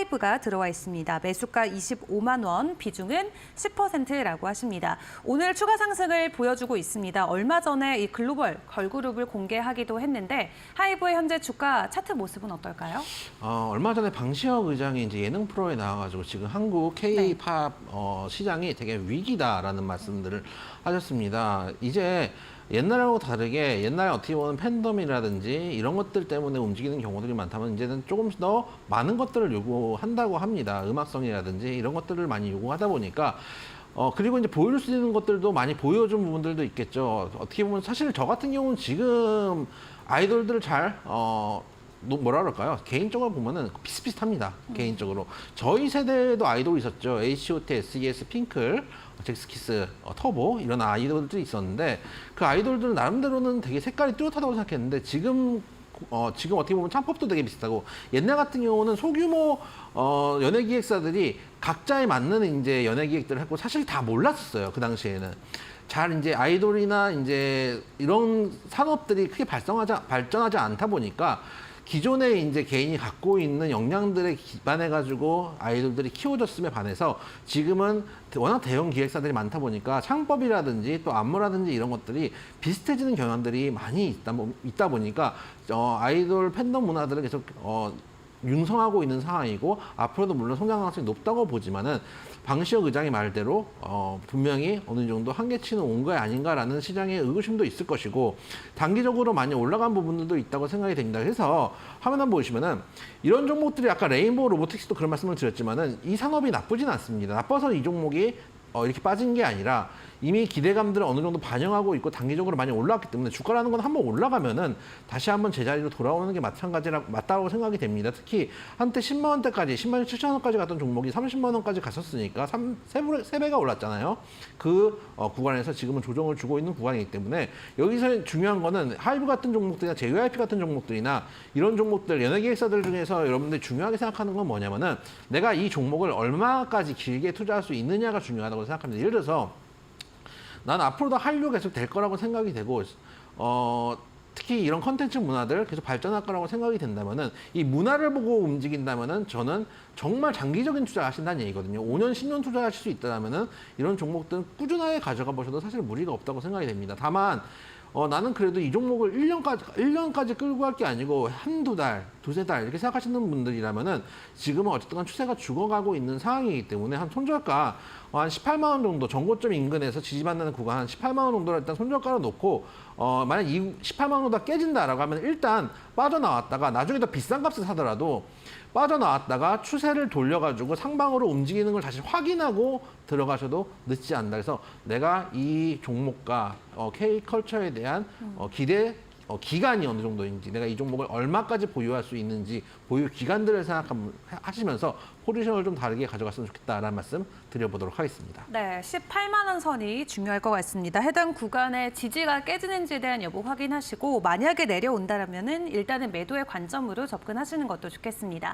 하이브가 들어와 있습니다. 매수가 25만 원, 비중은 10%라고 하십니다. 오늘 추가 상승을 보여주고 있습니다. 얼마 전에 이 글로벌 걸그룹을 공개하기도 했는데 하이브의 현재 주가 차트 모습은 어떨까요? 어, 얼마 전에 방시혁 의장이 이제 예능 프로에 나와가지고 지금 한국 K-팝 어, 시장이 되게 위기다라는 말씀들을 하셨습니다. 이제 옛날하고 다르게 옛날에 어떻게 보면 팬덤이라든지 이런 것들 때문에 움직이는 경우들이 많다면 이제는 조금 더 많은 것들을 요구한다고 합니다. 음악성이라든지 이런 것들을 많이 요구하다 보니까 어 그리고 이제 보여줄 수 있는 것들도 많이 보여준 부분들도 있겠죠. 어떻게 보면 사실 저 같은 경우는 지금 아이돌들을 잘 어 노- 뭐라 그럴까요? 개인적으로 보면은 비슷비슷합니다. 개인적으로 저희 세대에도 아이돌 있었죠. H.O.T, S.E.S, 핑클, 잭스키스, 어, 터보 이런 아이돌들이 있었는데 그 아이돌들은 나름대로는 되게 색깔이 뚜렷하다고 생각했는데 지금 어, 지금 어떻게 보면 창법도 되게 비슷하고 옛날 같은 경우는 소규모 어, 연예 기획사들이 각자에 맞는 이제 연예 기획들을 했고 사실 다 몰랐었어요 그 당시에는 잘 이제 아이돌이나 이제 이런 산업들이 크게 발성하지 발전하지 않다 보니까 기존에 이제 개인이 갖고 있는 역량들에 기반해 가지고 아이돌들이 키워졌음에 반해서 지금은 워낙 대형 기획사들이 많다 보니까 창법이라든지 또 안무라든지 이런 것들이 비슷해지는 경향들이 많이 있다, 보- 있다 보니까 어, 아이돌 팬덤 문화들을 계속 어, 융성하고 있는 상황이고 앞으로도 물론 성장 가능성이 높다고 보지만은 방시혁 의장의 말대로 어, 분명히 어느 정도 한계치는 온거 아닌가라는 시장의 의구심도 있을 것이고 단기적으로 많이 올라간 부분들도 있다고 생각이 됩니다. 그래서 화면 한번 보시면은 이런 종목들이 아까 레인보우 로보틱스도 그런 말씀을 드렸지만은 이 산업이 나쁘진 않습니다. 나빠서 이 종목이 어, 이렇게 빠진 게 아니라 이미 기대감들을 어느 정도 반영하고 있고 단기적으로 많이 올라왔기 때문에 주가라는 건 한번 올라가면은 다시 한번 제자리로 돌아오는 게 마찬가지라 맞다고 생각이 됩니다. 특히 한때 10만 원대까지 10만 7천 원까지 갔던 종목이 30만 원까지 갔었으니까 3, 세, 배- 세 배가 올랐잖아요. 그 어, 구간에서 지금은 조정을 주고 있는 구간이기 때문에 여기서 중요한 거는 하이브 같은 종목들이나 JYP 같은 종목들이나 이런 종목들 연예 기획사들 중에서 여러분들이 중요하게 생각하는 건 뭐냐면은 내가 이 종목을 얼마까지 길게 투자할 수 있느냐가 중요하다고 생각합니다. 예를 들어서 난 앞으로도 한류 계속 될 거라고 생각이 되고 어 특히 이런 컨텐츠 문화들 계속 발전할 거라고 생각이 된다면은 이 문화를 보고 움직인다면은 저는 정말 장기적인 투자 하신다는 얘기거든요. 5년, 10년 투자하실 수 있다면은 이런 종목들은 꾸준하게 가져가 보셔도 사실 무리가 없다고 생각이 됩니다. 다만 어, 나는 그래도 이 종목을 1년까지, 1년까지 끌고 갈 게 아니고 한두 달, 두세 달 이렇게 생각하시는 분들이라면은 지금은 어쨌든 간 추세가 죽어가고 있는 상황이기 때문에 한 손절가 어, 한 18만 원 정도 전고점 인근에서 지지받는 구간 한 18만 원 정도를 일단 손절가로 놓고 어, 만약 이 18만 원 정도가 깨진다라고 하면 일단 빠져나왔다가 나중에 더 비싼 값을 사더라도 빠져나왔다가 추세를 돌려가지고 상방으로 움직이는 걸 다시 확인하고 들어가셔도 늦지 않다. 그래서 내가 이 종목과 어, K컬처에 대한 어, 기대 어, 기간이 어느 정도인지 내가 이 종목을 얼마까지 보유할 수 있는지 보유 기간들을 생각하시면서 포지션을 좀 다르게 가져갔으면 좋겠다라는 말씀 드려보도록 하겠습니다. 네, 18만 원 선이 중요할 것 같습니다. 해당 구간의 지지가 깨지는지에 대한 여부 확인하시고 만약에 내려온다라면은 일단은 매도의 관점으로 접근하시는 것도 좋겠습니다.